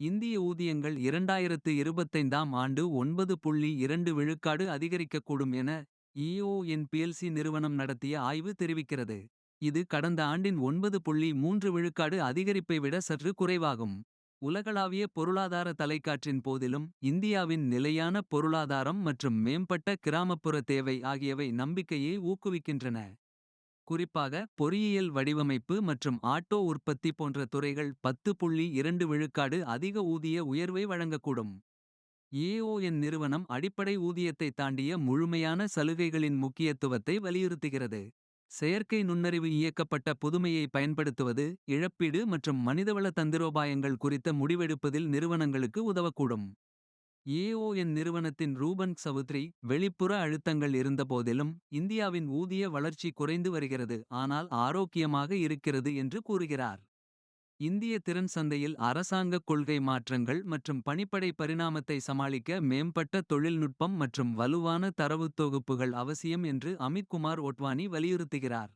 இந்திய ஊதியங்கள் 2025ஆம் ஆண்டு 9.2 விழுக்காடு அதிகரிக்கக்கூடும் என. இஓஎன்பிஎல்சி நிறுவனம் நடத்திய ஆய்வு தெரிவிக்கிறது. இது கடந்த ஆண்டின் 9.3 விழுக்காடு அதிகரிப்பை விட சற்று குறைவாகும். உலகளாவிய பொருளாதார தலைக்காற்றின் போதிலும். இந்தியாவின் நிலையான பொருளாதாரம் மற்றும் மேம்பட்ட. கிராமப்புற தேவை ஆகியவை நம்பிக்கையை ஊக்குவிக்கின்றன. குறிப்பாக பொறியியல் வடிவமைப்பு மற்றும் ஆட்டோ உற்பத்தி போன்ற துறைகள். 10.2 விழுக்காடு அதிக ஊதிய உயர்வை வழங்கக்கூடும். ஏஓஎன் நிறுவனம் அடிப்படை ஊதியத்தை தாண்டிய. முழுமையான சலுகைகளின் முக்கியத்துவத்தை வலியுறுத்துகிறது. செயற்கை நுண்ணறிவு இயக்கப்பட்ட புதுமையை பயன்படுத்துவது. இழப்பீடு மற்றும் மனிதவள தந்திரோபாயங்கள் குறித்த முடிவெடுப்பதில். நிறுவனங்களுக்கு உதவக்கூடும். ஏஓஎன் நிறுவனத்தின் ரூபன் சவுத்ரி. வெளிப்புற அழுத்தங்கள் இருந்தபோதிலும். இந்தியாவின் ஊதிய வளர்ச்சி குறைந்து வருகிறது. ஆனால் ஆரோக்கியமாக இருக்கிறது என்று கூறுகிறார். இந்திய திறன் சந்தையில் அரசாங்கக் கொள்கை மாற்றங்கள். மற்றும் பணிப்படை பரிணாமத்தை சமாளிக்க மேம்பட்ட. தொழில்நுட்பம் மற்றும் வலுவான தரவுத் தொகுப்புகள் அவசியம் என்று. அமித்குமார் ஒட்வானி வலியுறுத்துகிறார்.